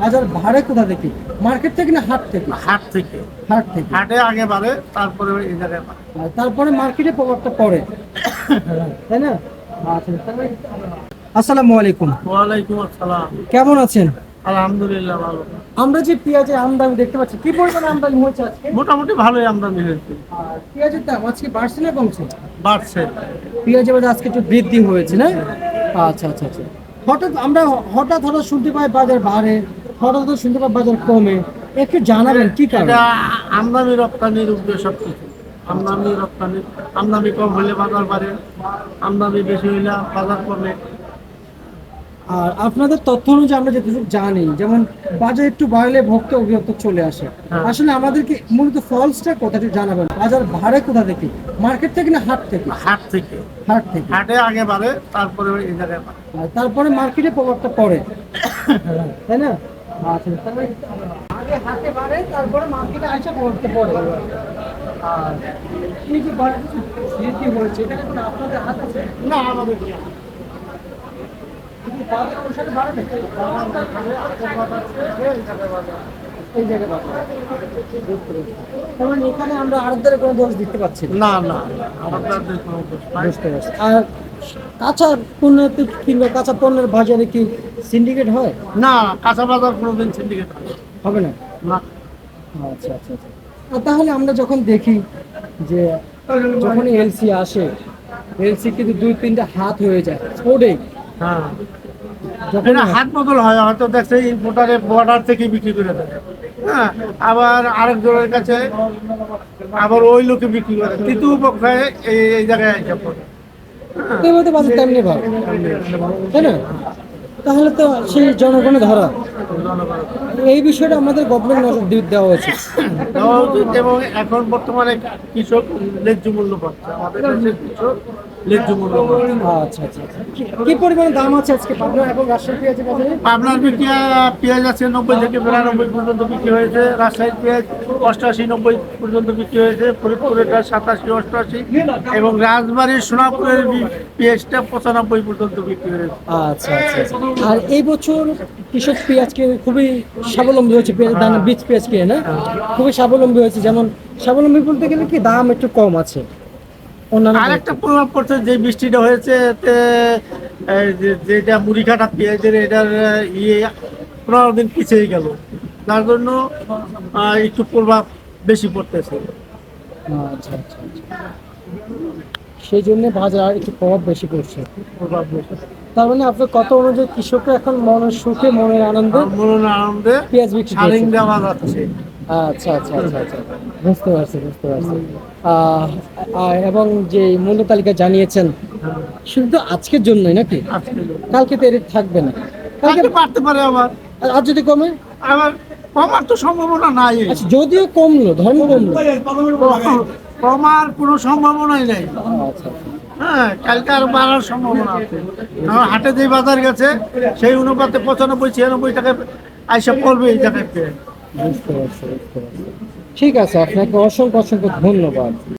বাজার ভাড়ে কোথা থেকে? মার্কেট থেকে না হাট থেকে? হাট থেকে। হাট থেকে। হাটে আগে বাড়ে তারপরে এই জায়গায় তারপরে মার্কেটে প্রভাবটা পড়ে। তাই না? আচ্ছা আসসালামু আলাইকুম। ওয়ালাইকুম আসসালাম। কেমন আছেন? আলহামদুলিল্লাহ ভালো। আমরা যে পেঁয়াজের আমদানি দেখতে পাচ্ছি কি পরিমাণ আমদানি হয়েছে আজকে? মোটামুটি ভালোই আমদানি হয়েছে। আর পেঁয়াজের দাম আজকে বাড়ছে না কমছে? বাড়ছে। পেঁয়াজের বাজার আজকে একটু বৃদ্ধি হয়েছে না? আচ্ছা আচ্ছা আচ্ছা। হঠাৎ আমরা হঠাৎ হঠাৎ শুনতে পাই বাজার বাড়ে হঠাৎ হঠাৎ শুনতে বাজার কমে। একটু জানাবেন কি কারণ? আমদানি রপ্তানির সব কিছু আমদানি রপ্তানি আমদানি কম হলে বাজার বাড়ে আমদানি বেশি হইলে বাজার কমে। আর আপনাদের তথ্য অনুযায়ী আমরা যেটুকু জানি যেমন বাজার একটু বাড়লে ভক্ত অভিভক্ত চলে আসে। হ্যাঁ। আসলে আমাদেরকে মূলত ফলসটা কোথাটি জানাবেন? বাজার ভাড়ে কোথা থেকে? মার্কেট থেকে না হাট থেকে? হাট থেকে। হাট থেকে। হাটে আগে বাড়ে তারপরে এই জায়গায় তারপরে মার্কেটে প্রভাবটা পড়ে। তাই না? আচ্ছা তাহলে আগে হাতে বাড়ে তারপরে মার্কেটে আসে পড়ে। আর স্মৃতি হয়েছে এখানে কোনো আপনাদের হাত আছে? না আমাদের এখানে আমরা কোনো দোষ দিতে পারছি না? না বুঝতে পারছি। আর কাঁচা পণ্যতে কিংবা কাঁচা পণ্যের বাজারে কি সিন্ডিকেট হয়? না কাঁচা বাজার কোনোদিন সিন্ডিকেট হবে না? না। আচ্ছা আচ্ছা আচ্ছা। তাহলে আমরা যখন দেখি যে যখন এলসি আসে এলসি কিন্তু দুই তিনটা হাত হয়ে যায় ওডে হ্যাঁ। যখন হাত বদল হয় হয়তো দেখছে ইম্পোর্টারে বর্ডার থেকে বিক্রি করে দেয়। হ্যাঁ আবার আরেকজনের কাছে আবার ওই লোকে বিক্রি করে তৃতীয় পক্ষে এই জায়গায় এসে পড়ে। এবার তেমনি। তাই না? তাহলে তো সেই জনগণে ধরা। এই বিষয়টা আমাদের গভর্নমেন্ট নজর দেওয়া উচিত। দেওয়া উচিত এবং এখন বর্তমানে কৃষক ন্যায্য মূল্য পাচ্ছে, আমাদের কৃষক আচ্ছা আচ্ছা আচ্ছা। কি- পরিমাণে দাম আছে আজকে পাবনা এবং রাজশাহী পেঁয়াজের বাজারে? পাবনার বিক্রি পেঁয়াজ আছে নব্বই থেকে বিরানব্বই পর্যন্ত বিক্রি হয়েছে। রাজশাহীর পেঁয়াজ অষ্টআশি নব্বই পর্যন্ত বিক্রি হয়েছে। ফরিদপুরেরটা সাতাশি অষ্টআশি এবং রাজবাড়ির সোনাপুরের পেঁয়াজটা পঁচানব্বই পর্যন্ত বিক্রি হয়েছে। আচ্ছা আচ্ছা আচ্ছা। আর এই বছর কৃষক পেঁয়াজকে খুবই স্বাবলম্বী হয়েছে পেঁয়াজ দানা বীজ পেঁয়াজ কিনে না? খুবই স্বাবলম্বী হয়েছে। যেমন স্বাবলম্বী বলতে গেলে কি দাম একটু কম আছে? আরেকটা প্রভাব পড়ছে যে বৃষ্টিটা হয়েছে এতে যেটা মুড়ি কাটা পেঁয়াজের এটার ইয়ে পনেরো দিন পিছিয়ে গেল। তার জন্য একটু প্রভাব বেশি পড়তেছে। আচ্ছা আচ্ছা আচ্ছা। সেই জন্য বাজার একটু প্রভাব বেশি পড়ছে। প্রভাব বেশি। তার মানে আপনার কত অনুযায়ী কৃষকরা এখন মনের সুখে মনের আনন্দে মনের আনন্দে পেঁয়াজ বিক্রি সারিং দেওয়া যাচ্ছে। আচ্ছা আচ্ছা আচ্ছা আচ্ছা। বুঝতে পারছি বুঝতে পারছি। এবং যে মূল্য তালিকা জানিয়েছেন শুধু আজকের জন্যই নাকি? কালকে তো এর থাকবে না। কালকে পারতে পারে আবার। আর- আর যদি কমে? আবার কমার তো সম্ভাবনা নাই। আচ্ছা যদিও কমলো ধর্ম কমলো। কমার কোনো সম্ভাবনাই নেই। আচ্ছা হ্যাঁ কালকে আর বাড়ার সম্ভাবনা আছে। কারণ হাটে যে বাজার গেছে সেই অনুপাতে পঁচানব্বই ছিয়ানব্বই টাকা আইসা পড়বে এই জায়গায়। ঠিক আছে আপনাকে অসংখ্য অসংখ্য ধন্যবাদ।